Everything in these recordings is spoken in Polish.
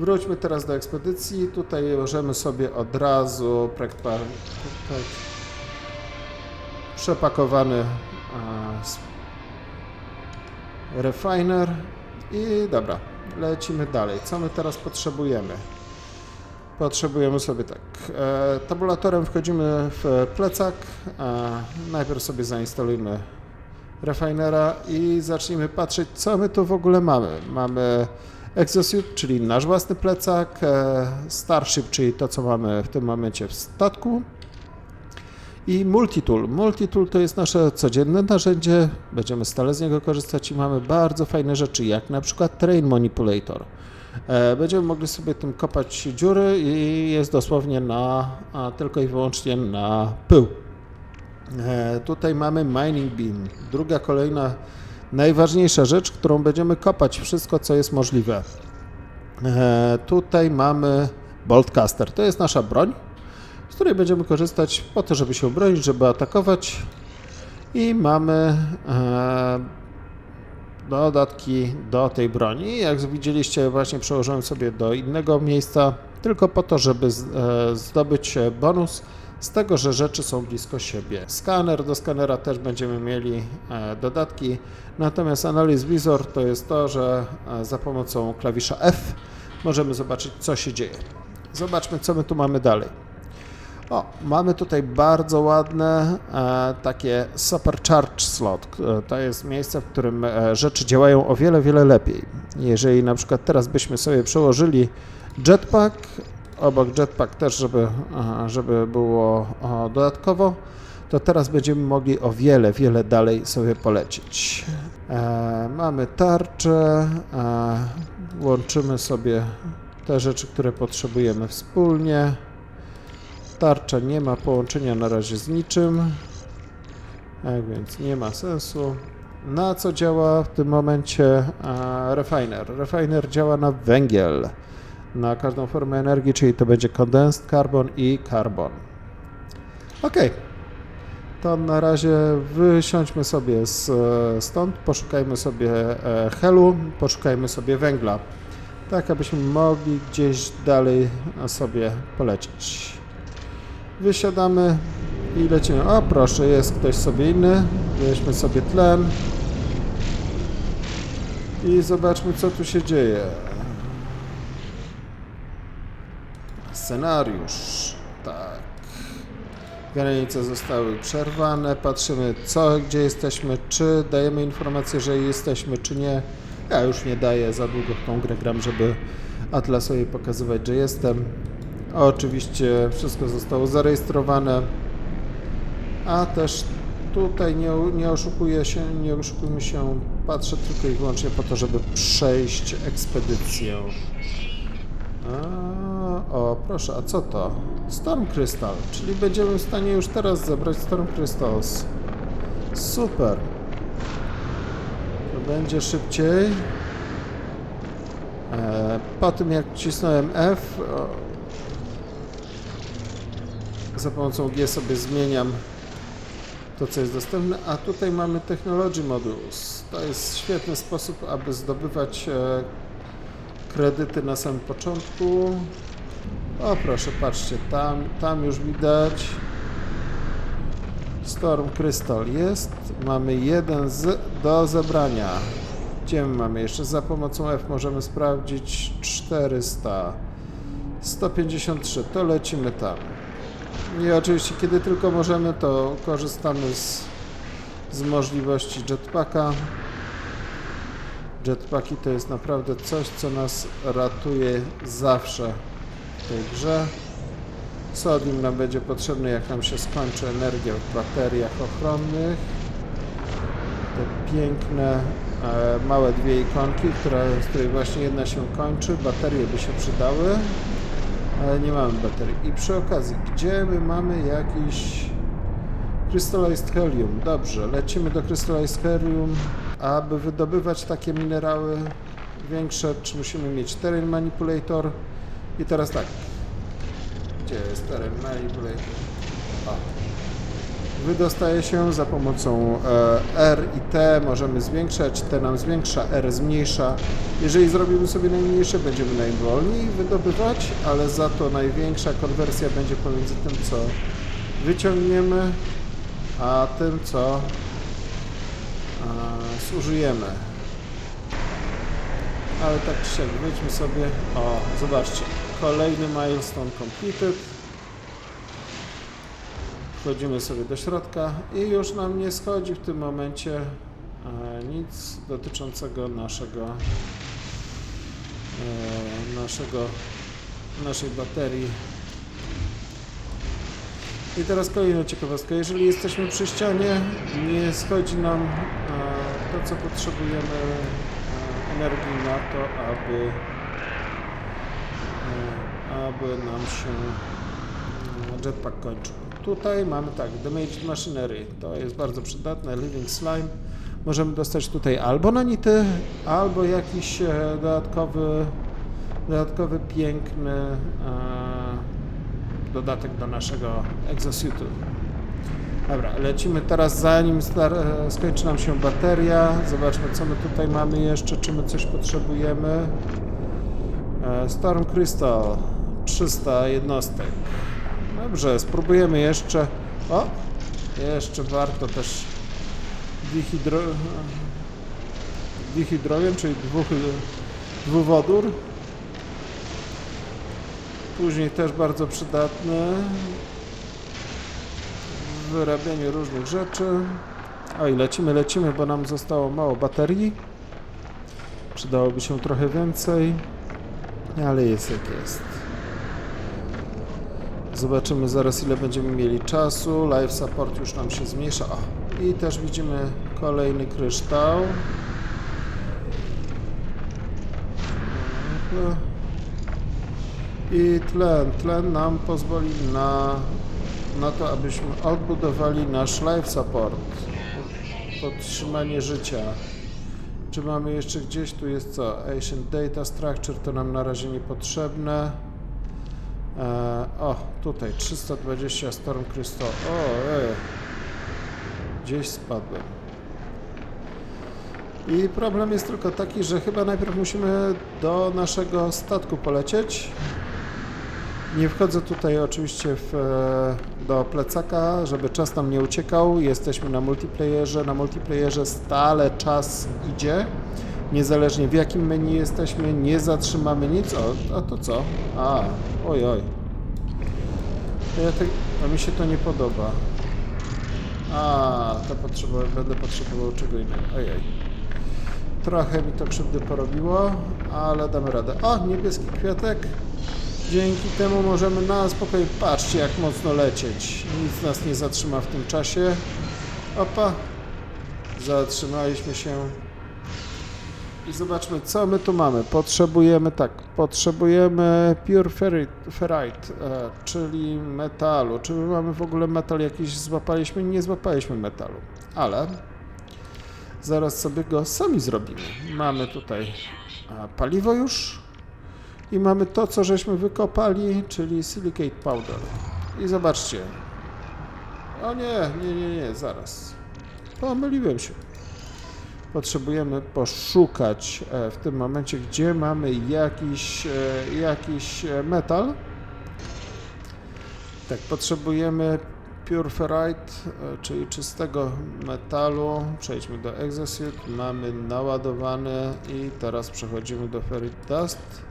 Wróćmy teraz do ekspedycji. Tutaj możemy sobie od razu tak, przepakowany e, refiner i dobra, lecimy dalej. Co my teraz potrzebujemy? Potrzebujemy sobie tak. E, tabulatorem wchodzimy w plecak. E, najpierw sobie zainstalujmy refinera i zacznijmy patrzeć, co my tu w ogóle mamy. Mamy Exosuit, czyli nasz własny plecak, e, Starship, czyli to, co mamy w tym momencie w statku i Multitool. Multitool to jest nasze codzienne narzędzie, będziemy stale z niego korzystać i mamy bardzo fajne rzeczy, jak na przykład Train Manipulator. E, Będziemy mogli sobie tym kopać dziury i jest dosłownie na, tylko i wyłącznie na pył. E, Tutaj mamy Mining Beam, druga kolejna najważniejsza rzecz, którą będziemy kopać wszystko, co jest możliwe. E, Tutaj mamy Boltcaster, to jest nasza broń, z której będziemy korzystać po to, żeby się obronić, żeby atakować. I mamy e, dodatki do tej broni. Jak widzieliście, właśnie przełożyłem sobie do innego miejsca, tylko po to, żeby e, zdobyć e, bonus z tego, że rzeczy są blisko siebie. Skaner, do skanera też będziemy mieli e, dodatki, natomiast Analyze Visor to jest to, że e, za pomocą klawisza F możemy zobaczyć, co się dzieje. Zobaczmy, co my tu mamy dalej. O, mamy tutaj bardzo ładne e, takie supercharge slot. E, To jest miejsce, w którym rzeczy działają o wiele, wiele lepiej. Jeżeli na przykład teraz byśmy sobie przełożyli jetpack, obok jetpack też, żeby, żeby było dodatkowo, to teraz będziemy mogli o wiele, wiele dalej sobie polecieć. E, mamy tarczę, e, łączymy sobie te rzeczy, które potrzebujemy wspólnie. Tarcza nie ma połączenia na razie z niczym, tak więc nie ma sensu. Na co działa w tym momencie e, refiner? Refiner działa na węgiel, na każdą formę energii, czyli to będzie condensed carbon i carbon. Ok, to na razie wysiądźmy sobie z, stąd, poszukajmy sobie e, helu, poszukajmy sobie węgla, tak abyśmy mogli gdzieś dalej sobie polecieć. Wysiadamy i lecimy. O proszę, jest ktoś sobie inny. Weźmy sobie tlen. I zobaczmy, co tu się dzieje. Scenariusz. Tak. Granice zostały przerwane. Patrzymy, co, gdzie jesteśmy, czy dajemy informację, że jesteśmy, czy nie. Ja już nie daję za długo w tą grę gram, żeby Atlasowi pokazywać, że jestem. Oczywiście wszystko zostało zarejestrowane, a też tutaj nie, nie oszukuję się, nie oszukujmy się, patrzę tylko i wyłącznie po to, żeby przejść ekspedycję. A, o, proszę, a co to? Storm Crystal, czyli będziemy w stanie już teraz zebrać Storm Crystals. Super. To będzie szybciej. E, Po tym jak wcisnąłem F, o, za pomocą G sobie zmieniam to, co jest dostępne, a tutaj mamy Technology Modules. To jest świetny sposób, aby zdobywać e, kredyty na samym początku. O proszę, patrzcie, tam, tam już widać Storm Crystal jest. Mamy jeden z, do zebrania. Gdzie my mamy jeszcze? Za pomocą F możemy sprawdzić 400. 153, to lecimy tam. I oczywiście, kiedy tylko możemy, to korzystamy z, z możliwości jetpacka. Jetpacki to jest naprawdę coś, co nas ratuje zawsze tej grze. Sodium nam będzie potrzebny, jak nam się skończy energia w bateriach ochronnych. Te piękne, e, małe dwie ikonki, która, z której właśnie jedna się kończy. Baterie by się przydały ale nie mamy baterii. I przy okazji, gdzie my mamy jakiś Crystallized Helium? Dobrze, lecimy do Crystallized Helium. Aby wydobywać takie minerały większe, czy musimy mieć Terrain Manipulator? I teraz tak. Gdzie jest Manipulator? O. wydostaje się za pomocą e, R i T. Możemy zwiększać, T nam zwiększa, R zmniejsza. Jeżeli zrobimy sobie najmniejsze, będziemy najwolniej wydobywać, ale za to największa konwersja będzie pomiędzy tym, co wyciągniemy, a tym, co e, zużyjemy. Ale tak czy siak, wejdźmy sobie. O, zobaczcie. Kolejny milestone completed. Wchodzimy sobie do środka i już nam nie schodzi w tym momencie e, nic dotyczącego naszego e, naszego naszej baterii. I teraz kolejna ciekawostka. Jeżeli jesteśmy przy ścianie, nie schodzi nam e, to, co potrzebujemy energii na to, aby aby nam się jetpack kończył. Tutaj mamy tak, Damaged Machinery, to jest bardzo przydatne, Living Slime. Możemy dostać tutaj albo nanity, albo jakiś e, dodatkowy, dodatkowy piękny e, dodatek do naszego exosuitu. Dobra, lecimy teraz zanim e, skończy nam się bateria. Zobaczmy co my tutaj mamy jeszcze, czy my coś potrzebujemy. E, Storm Crystal 300 jednostek. Dobrze, spróbujemy jeszcze. O! Jeszcze warto też dihydro... dihydrogen, czyli dwóch... dwuwodór. Później też bardzo przydatny w wyrabianiu różnych rzeczy. Oj, lecimy, lecimy, bo nam zostało mało baterii. Przydałoby się trochę więcej, ale jest jak jest. Zobaczymy zaraz ile będziemy mieli czasu. Live support już nam się zmniejsza. O, I też widzimy kolejny kryształ. I tlen. Tlen nam pozwoli na, na to, abyśmy odbudowali nasz live support. Podtrzymanie życia. Czy mamy jeszcze gdzieś? Tu jest co? Ancient Data Structure to nam na razie niepotrzebne. E, o, tutaj 320 Storm Crystal. O, ej. Gdzieś spadłem. I problem jest tylko taki, że chyba najpierw musimy do naszego statku polecieć. Nie wchodzę tutaj oczywiście w, e, do plecaka, żeby czas nam nie uciekał. Jesteśmy na multiplayerze. Na multiplayerze stale czas idzie. Niezależnie w jakim menu jesteśmy, nie zatrzymamy nic. O, a to co? A, oj, oj. Ja te, a mi się to nie podoba. A, to potrzebował, będę potrzebował czego innego. Ojej. Trochę mi to krzywdy porobiło, ale damy radę. O, niebieski kwiatek. Dzięki temu możemy na spokojnie, patrzcie jak mocno lecieć. Nic nas nie zatrzyma w tym czasie. Opa. Zatrzymaliśmy się. I zobaczmy, co my tu mamy. Potrzebujemy, tak, potrzebujemy pure ferrite, e, czyli metalu. Czy my mamy w ogóle metal jakiś złapaliśmy? Nie złapaliśmy metalu, ale zaraz sobie go sami zrobimy. Mamy tutaj e, paliwo już i mamy to, co żeśmy wykopali, czyli silicate powder. I zobaczcie. O nie, nie, nie, nie, zaraz. Pomyliłem się potrzebujemy poszukać e, w tym momencie, gdzie mamy jakiś, e, jakiś e, metal. Tak, potrzebujemy pure ferrite, czyli czystego metalu. Przejdźmy do exosuit, mamy naładowany i teraz przechodzimy do ferrite dust.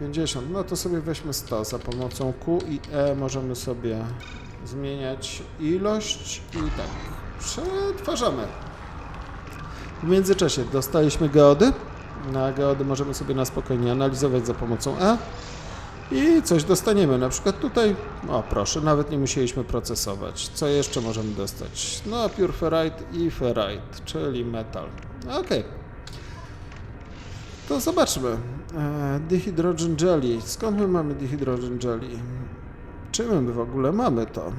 50, no to sobie weźmy 100 za pomocą Q i E możemy sobie zmieniać ilość i tak przetwarzamy. W międzyczasie dostaliśmy geody. Na geody możemy sobie na spokojnie analizować za pomocą E. I coś dostaniemy. Na przykład tutaj, o proszę, nawet nie musieliśmy procesować. Co jeszcze możemy dostać? No, pure ferrite i ferrite, czyli metal. Ok. To zobaczmy. E, dihydrogen jelly. Skąd my mamy dihydrogen jelly? Czym my w ogóle mamy to?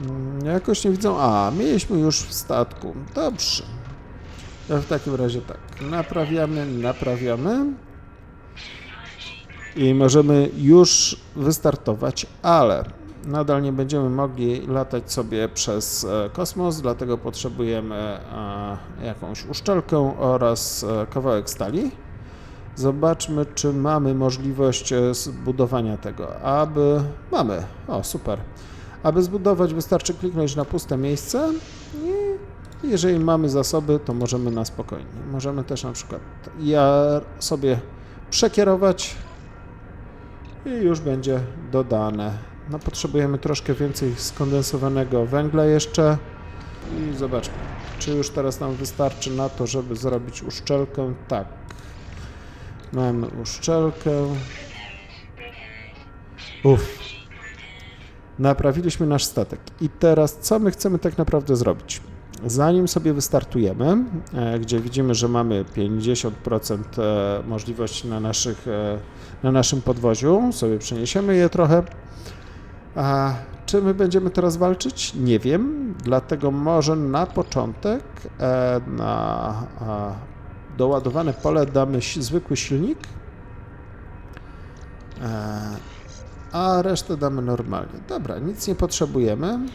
Mm, Jakoś nie widzą. A, mieliśmy już w statku. Dobrze. To w takim razie tak. Naprawiamy, naprawiamy. I możemy już wystartować, ale nadal nie będziemy mogli latać sobie przez e, kosmos, dlatego potrzebujemy e, jakąś uszczelkę oraz e, kawałek stali. Zobaczmy, czy mamy możliwość zbudowania tego. Aby. Mamy. O, super. Aby zbudować, wystarczy kliknąć na puste miejsce i jeżeli mamy zasoby, to możemy na spokojnie. Możemy też na przykład ja sobie przekierować i już będzie dodane. No potrzebujemy troszkę więcej skondensowanego węgla jeszcze i zobaczmy, czy już teraz nam wystarczy na to, żeby zrobić uszczelkę. Tak. Mamy uszczelkę. Uff. Naprawiliśmy nasz statek. I teraz co my chcemy tak naprawdę zrobić? Zanim sobie wystartujemy, e, gdzie widzimy, że mamy 50% e, możliwości na, naszych, e, na naszym podwoziu, sobie przeniesiemy je trochę. A czy my będziemy teraz walczyć? Nie wiem, dlatego może na początek na doładowane pole damy zwykły silnik, a resztę damy normalnie. Dobra, nic nie potrzebujemy. Mm,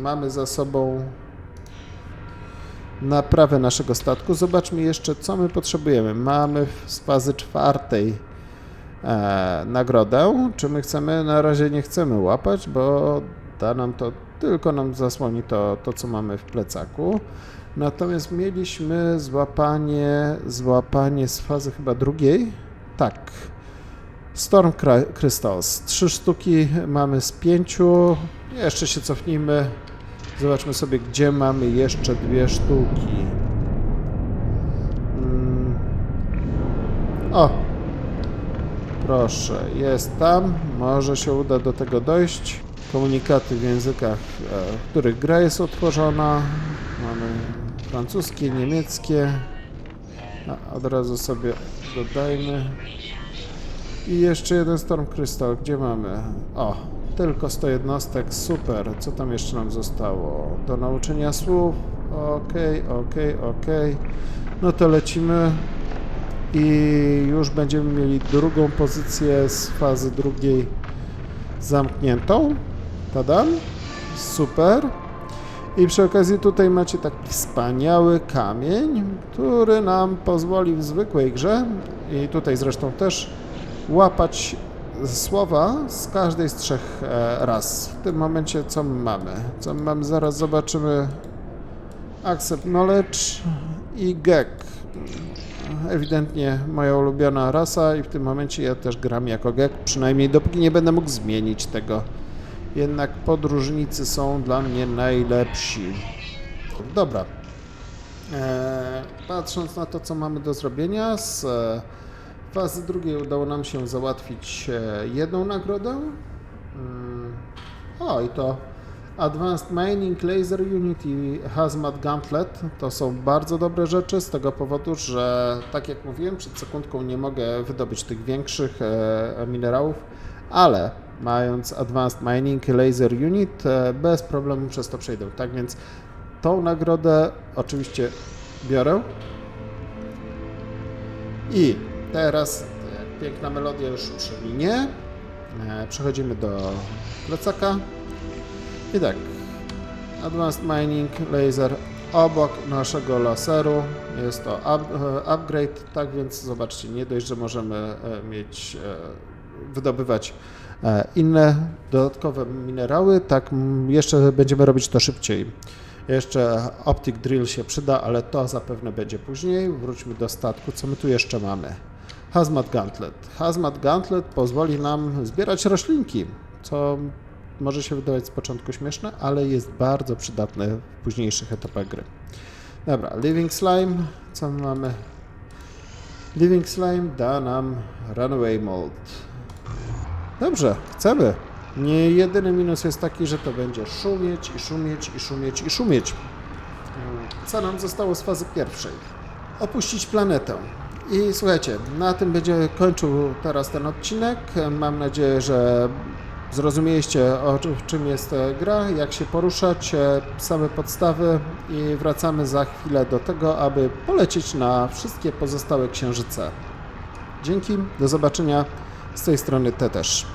Mamy za sobą naprawę naszego statku. Zobaczmy jeszcze, co my potrzebujemy. Mamy z fazy czwartej e, nagrodę. Czy my chcemy? Na razie nie chcemy łapać, bo da nam to, tylko nam zasłoni to, to co mamy w plecaku. Natomiast mieliśmy złapanie, złapanie z fazy chyba drugiej. Tak. Storm Cry- Crystals. Trzy sztuki mamy z pięciu. Jeszcze się cofnijmy. Zobaczmy sobie, gdzie mamy jeszcze dwie sztuki. Mm. O! Proszę, jest tam. Może się uda do tego dojść. Komunikaty w językach, e, w których gra jest otworzona. Mamy francuskie, niemieckie. A od razu sobie dodajmy. I jeszcze jeden Storm Crystal. Gdzie mamy? O, tylko 100 jednostek. Super. Co tam jeszcze nam zostało? Do nauczenia słów. Okej, okej, okej. No to lecimy. I już będziemy mieli drugą pozycję z fazy drugiej zamkniętą. Tadam. Super. I przy okazji tutaj macie taki wspaniały kamień, który nam pozwoli w zwykłej grze i tutaj zresztą też łapać słowa z każdej z trzech e, ras. W tym momencie co my mamy? Co my mamy? Zaraz zobaczymy. Accept Knowledge i GEK. Ewidentnie moja ulubiona rasa i w tym momencie ja też gram jako GEK, przynajmniej dopóki nie będę mógł zmienić tego. Jednak podróżnicy są dla mnie najlepsi. Dobra. E, patrząc na to, co mamy do zrobienia, z e, fazy drugiej udało nam się załatwić e, jedną nagrodę. Mm, O, i to Advanced Mining Laser Unity Hazmat Gauntlet. To są bardzo dobre rzeczy z tego powodu, że tak jak mówiłem, przed sekundką nie mogę wydobyć tych większych e, minerałów, ale mając Advanced Mining Laser Unit e, bez problemu przez to przejdę. Tak więc tą nagrodę oczywiście biorę. I teraz, jak piękna melodia już przeminie, e, przechodzimy do plecaka. I tak, Advanced Mining Laser obok naszego laseru jest to up, e, upgrade, tak więc zobaczcie, nie dość, że możemy e, mieć, e, wydobywać e, inne dodatkowe minerały, tak jeszcze będziemy robić to szybciej. Jeszcze Optic Drill się przyda, ale to zapewne będzie później. Wróćmy do statku. Co my tu jeszcze mamy? Hazmat Gauntlet. Hazmat Gauntlet pozwoli nam zbierać roślinki, co może się wydawać z początku śmieszne, ale jest bardzo przydatne w późniejszych etapach gry. Dobra, Living Slime. Co my mamy? Living Slime da nam Runaway Mold. Dobrze, chcemy. Nie jedyny minus jest taki, że to będzie szumieć i szumieć i szumieć i szumieć. Co nam zostało z fazy pierwszej? Opuścić planetę. I słuchajcie, na tym będzie kończył teraz ten odcinek. Mam nadzieję, że zrozumieliście o czym- jest e, gra, jak się poruszać, e, same podstawy i wracamy za chwilę do tego, aby polecieć na wszystkie pozostałe księżyce. Dzięki, do zobaczenia z tej strony Te też.